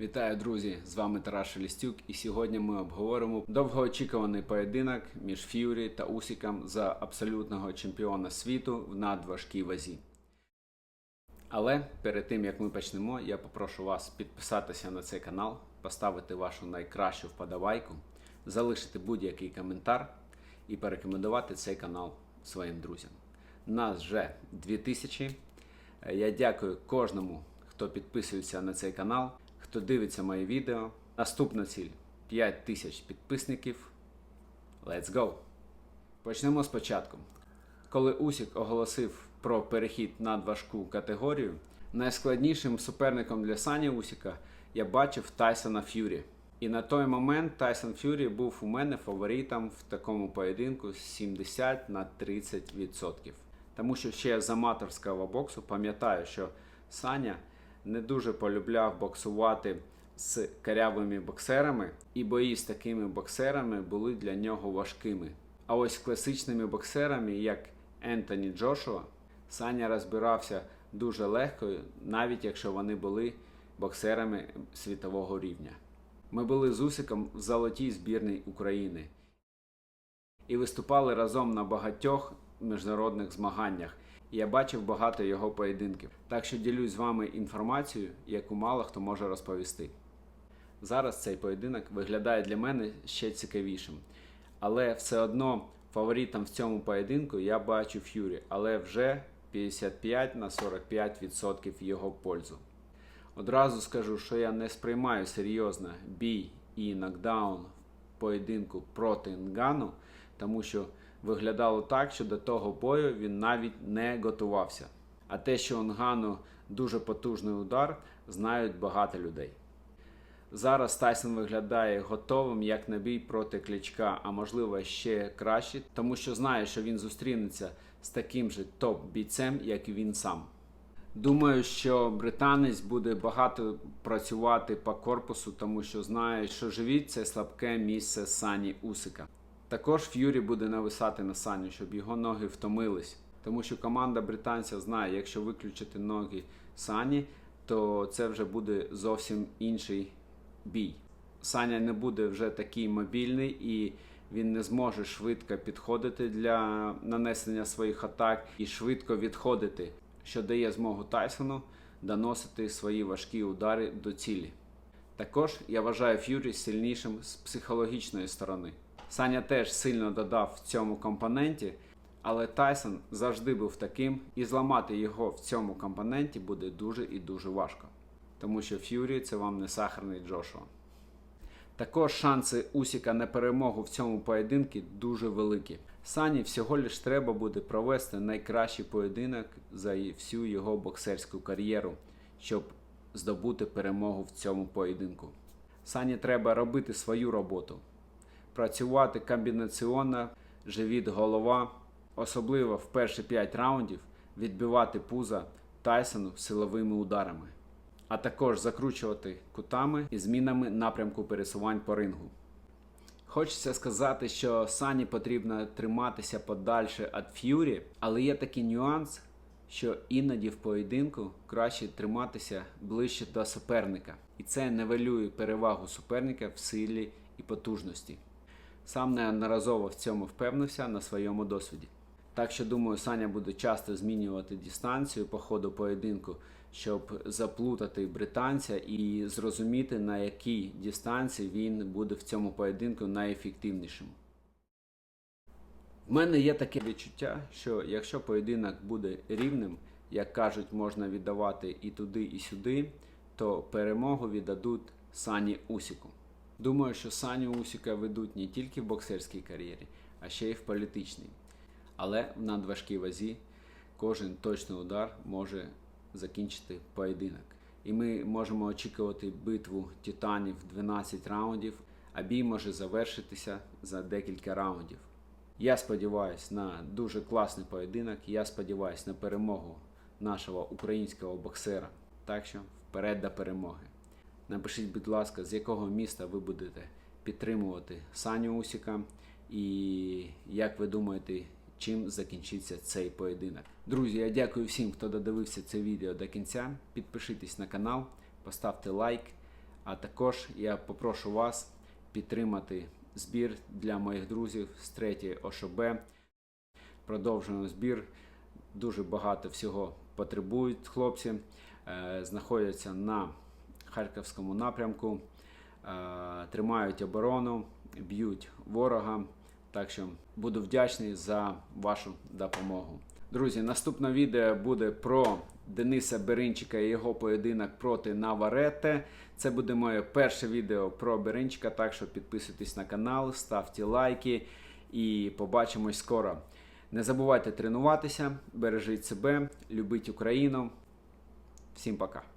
Вітаю, друзі! З вами Тарас Шелістюк, і сьогодні ми обговоримо довгоочікуваний поєдинок між Ф'юрі та Усіком за абсолютного чемпіона світу в надважкій вазі. Але перед тим як ми почнемо, я попрошу вас підписатися на цей канал, поставити вашу найкращу вподобайку, залишити будь-який коментар і порекомендувати цей канал своїм друзям. Нас вже 2000. Е, Я дякую кожному, хто підписується на цей канал, хто дивиться мої відео. Наступна ціль 5 тисяч підписників. Let's go! Почнемо спочатку. Коли Усік оголосив про перехід на важку категорію, найскладнішим суперником для Сані Усіка я бачив Тайсона Ф'юрі. І на той момент Тайсон Ф'юрі був у мене фаворитом в такому поєдинку 70 на 30%. Тому що ще з аматорського боксу пам'ятаю, що Саня не дуже полюбляв боксувати з карявими боксерами, і бої з такими боксерами були для нього важкими. А ось класичними боксерами, як Ентоні Джошуа, Саня розбирався дуже легко, навіть якщо вони були боксерами світового рівня. Ми були з Усиком в золотій збірній України і виступали разом на багатьох міжнародних змаганнях. Я бачив багато його поєдинків, так що ділюсь з вами інформацією, яку мало хто може розповісти. Зараз цей поєдинок виглядає для мене ще цікавішим. Але все одно фаворитом в цьому поєдинку я бачу Ф'юрі, але вже 55 на 45% його пользу. Одразу скажу, що я не сприймаю серйозно бій і нокдаун в поєдинку проти Нгану, тому що виглядало так, що до того бою він навіть не готувався. А те, що у Нгану дуже потужний удар, знають багато людей. Зараз Тайсон виглядає готовим як на бій проти Кличка, а можливо ще краще, тому що знає, що він зустрінеться з таким же топ-бійцем, як і він сам. Думаю, що британець буде багато працювати по корпусу, тому що знає, що живіт це слабке місце Сані Усика. Також Ф'юрі буде нависати на Саню, щоб його ноги втомились, тому що команда британця знає, якщо виключити ноги Сані, то це вже буде зовсім інший бій. Саня не буде вже такий мобільний і він не зможе швидко підходити для нанесення своїх атак і швидко відходити, що дає змогу Тайсону доносити свої важкі удари до цілі. Також я вважаю Ф'юрі сильнішим з психологічної сторони. Саня теж сильно додав в цьому компоненті, але Тайсон завжди був таким, і зламати його в цьому компоненті буде дуже і дуже важко. Тому що Ф'юрі це вам не сахарний Джошуа. Також шанси Усіка на перемогу в цьому поєдинку дуже великі. Сані всього лиш треба буде провести найкращий поєдинок за всю його боксерську кар'єру, щоб здобути перемогу в цьому поєдинку. Сані треба робити свою роботу, працювати комбінаціонно, живіт голова, особливо в перші 5 раундів відбивати пуза Тайсону силовими ударами а також закручувати кутами і змінами напрямку пересувань по рингу. Хочеться сказати, що Сані потрібно триматися подальше від Ф'юрі, але є такий нюанс, що іноді в поєдинку краще триматися ближче до суперника, і це нивелює перевагу суперника в силі і потужності. Сам неодноразово в цьому впевнився на своєму досвіді. Так що думаю, Саня буде часто змінювати дистанцію по ходу поєдинку, щоб заплутати британця і зрозуміти, на якій дистанції він буде в цьому поєдинку найефективнішим. В мене є таке відчуття, що якщо поєдинок буде рівним, як кажуть, можна віддавати і туди, і сюди, то перемогу віддадуть Сані Усіку. Думаю, що Саню Усіка ведуть не тільки в боксерській кар'єрі, а ще й в політичній. Але в надважкій вазі кожен точний удар може закінчити поєдинок. І ми можемо очікувати битву титанів 12 раундів, а бій може завершитися за декілька раундів. Я сподіваюся на дуже класний поєдинок. Я сподіваюся на перемогу нашого українського боксера. Так що вперед до перемоги. Напишіть, будь ласка, з якого міста ви будете підтримувати Саню Усіка, і як ви думаєте, чим закінчиться цей поєдинок. Друзі, я дякую всім, хто додивився це відео до кінця. Підпишитесь на канал, поставте лайк, А також я попрошу вас підтримати збір для моїх друзів з 3 ОШБ. Продовжуємо збір. Дуже багато всього потребують хлопці. Е, Знаходяться на Харківському напрямку, е, тримають оборону, б'ють ворога. Так що буду вдячний за вашу допомогу. Друзі, наступне відео буде про Дениса Беринчика і його поєдинок проти Наваретте. Це буде моє перше відео про Беринчика, так що підписуйтесь на канал, ставте лайки і побачимось скоро. Не забувайте тренуватися, бережіть себе, любіть Україну. Всім пока.